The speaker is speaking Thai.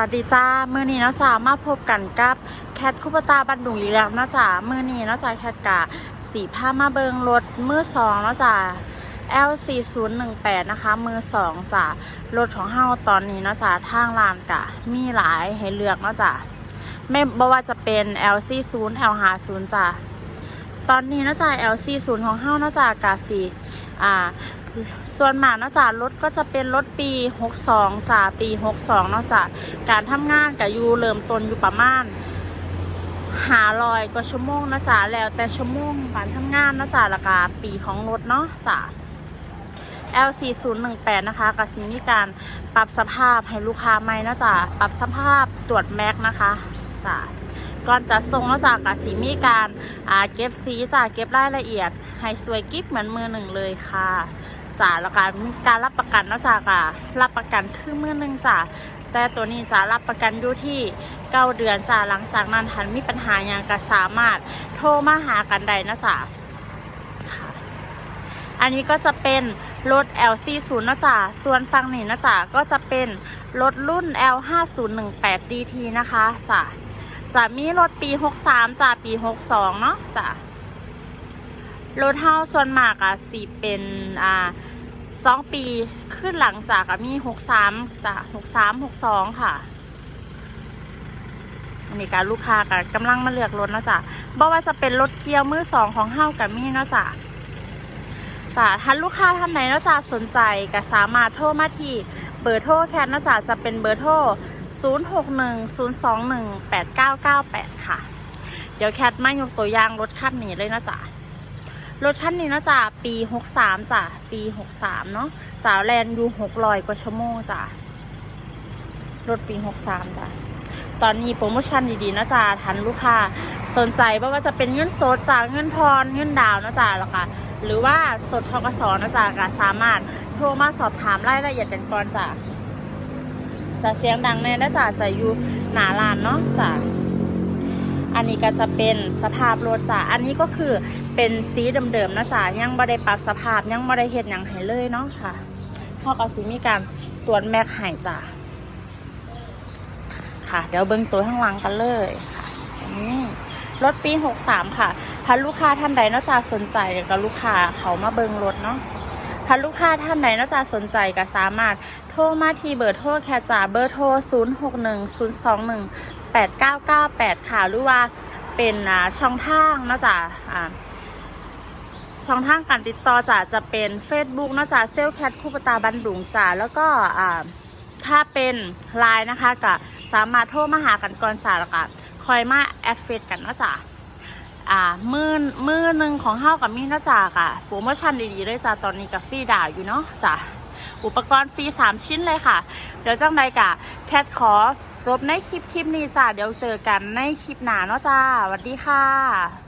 วัสดีจ้ามือนี้นะจ้ามาพบกันกับแคทคุปตาบันดุงอีกแล้วนะจ้ามือนี้นะจ้าแคทกะสีผ้ามาเบิงรถมือสองเนะจ้า L4018 นะคะ มือสองจ้ารถของเฮาตอนนี้นะจ้าทางลานกะ มีหลายให้เลือกนะจ้าไม่บ่ว่าจะเป็น L40 L50 จ้าตอนนี้เนะจ้า L40 ของเฮานะจ้ากะสี อ่าส่วนมากเนาะจ้ารถก็จะเป็นรถปี 62จ้าปี 62เนาะจ้าการทำงานกับยูเริ่มต้นอยู่ประมาณหาลอยกว่าชั่วโมงเนาะจ้าแล้วแต่ชั่วโมงการทำงานเนาะจ้าราคาปีของรถเนาะจ้า L4018 นะคะกับสิมีการปรับสภาพให้ลูกค้าใหม่เนาะจ้าปรับสภาพตรวจแม็กนะคะจ้า ก่อนจะส่งเนาะจ้ากับสิมีการอ่าเก็บสีจ้าเก็บรายละเอียด ให้สวยกิ๊บเหมือนมือหนึ่งเลยค่ะจ้าแล้วการการรับประกันนาะจ้าค่ะรับประกันคือมือหนึ่งจ้าแต่ตัวนี้จะรับประกันอยู่ที่เก้าเดือนจ้าหลังจากนั้นทันมีปัญหาอย่างก็สามารถโทรมาหากันได้นะจ้าค่ะ อันนี้ก็จะเป็นรถ L40 นะจ๊ะส่วนฝั่งนี้นะจ๊ะก็จะเป็นรถรุ่น L5018 DT นะคะจ้ะ จะมีรถปี63จ้ะปี62เนาะจ้ะรถเท่าส่วนมากอะสีเป็นอ่าสองปีขึ้นหลังจากมีหกสามจ้ะหกสามหกสองค่ะ อันนี้การลูกค้ากับกำลังมาเลือกรถนะจ๊ะบอกว่าจะเป็นรถเกียร์มือสองของเฮ้ากับมี่นะจ๊ะจ้ะท่านลูกค้าท่านไหนนะจ๊ะสนใจก็สามารถโทรมาที่เบอร์โทรแคนนะจ๊ะจะเป็นเบอร์โทร 0610218998 ค่ะ เดี๋ยวแคทมายกตัวอย่างรถคันนี้เลยนะจ๊ะรถคันนี้นะจ้ะปี 63จ้ะปี 63 เนาะจ้าแลนอยู่600 กว่าชั่วโมงจ้ะรถปี 63จ้ะตอนนี้โปรโมชั่นดีๆนะจ๊ะทันลูกค้าสนใจว่าว่าจะเป็นเงินสดจากเงินพรเงินดาวน์นะจ๊ะแล้วค่ะหรือว่าสดทกสนะจ๊ะก็สามารถโทรมาสอบถามรายละเอียดกันก่อนจ้ะ จะเสียงดังแน่นะจ๊ะจะอยู่หนาลานเนาะจ้ะอันนี้ก็จะเป็นสภาพรถจ้ะอันนี้ก็คือเป็นสีเดิมๆนะจ๊ะยังไม่ได้ปรับสภาพยังไม่ได้เห็ดหยังให้เลยเนาะค่ะพ่อก็สิมีการตรวจแม็กให้จ้ะค่ะ เดี๋ยวเบิ้งตัวข้างหลังกันเลยค่ะอันนี้รถปี 63 ค่ะถ้าลูกค้าท่านใดนอกจากสนใจเดี๋ยวลูกค้าเขามาเบิ้งรถเนาะ ถ้าลูกค้าท่านใดนอกจากสนใจก็สามารถโทรมาที่เบอร์โทรแคจ่าเบอร์โทร 061021 8998 ค่ะ หรือว่าเป็นช่องทางนอกจากช่องทางการติดต่อจะจะเป็น Facebook นอกจากเซลแคทคูปตาบันดุงจ้ะแล้วก็ถ้าเป็นไลน์นะคะก็สามารถโทรมาหากันก่อนจ้ะแล้วก็คอยมาแอดเฟซกันเนาะจ้ะ อ่ามือมือหนึ่งของเฮากับมีนาะจ้ะอะโปรโมชั่นดีๆเลยจ้าตอนนี้กับฟรีดาวอยู่เนาะจ้าอุปกรณ์ฟรีสามชิ้นเลยค่ะ เดี๋ยวจังใดกะแชทขอรบในคลิปคลิปนี้จ้าเดี๋ยวเจอกันในคลิปหน้าเนาะจ้าสวัสดีค่ะ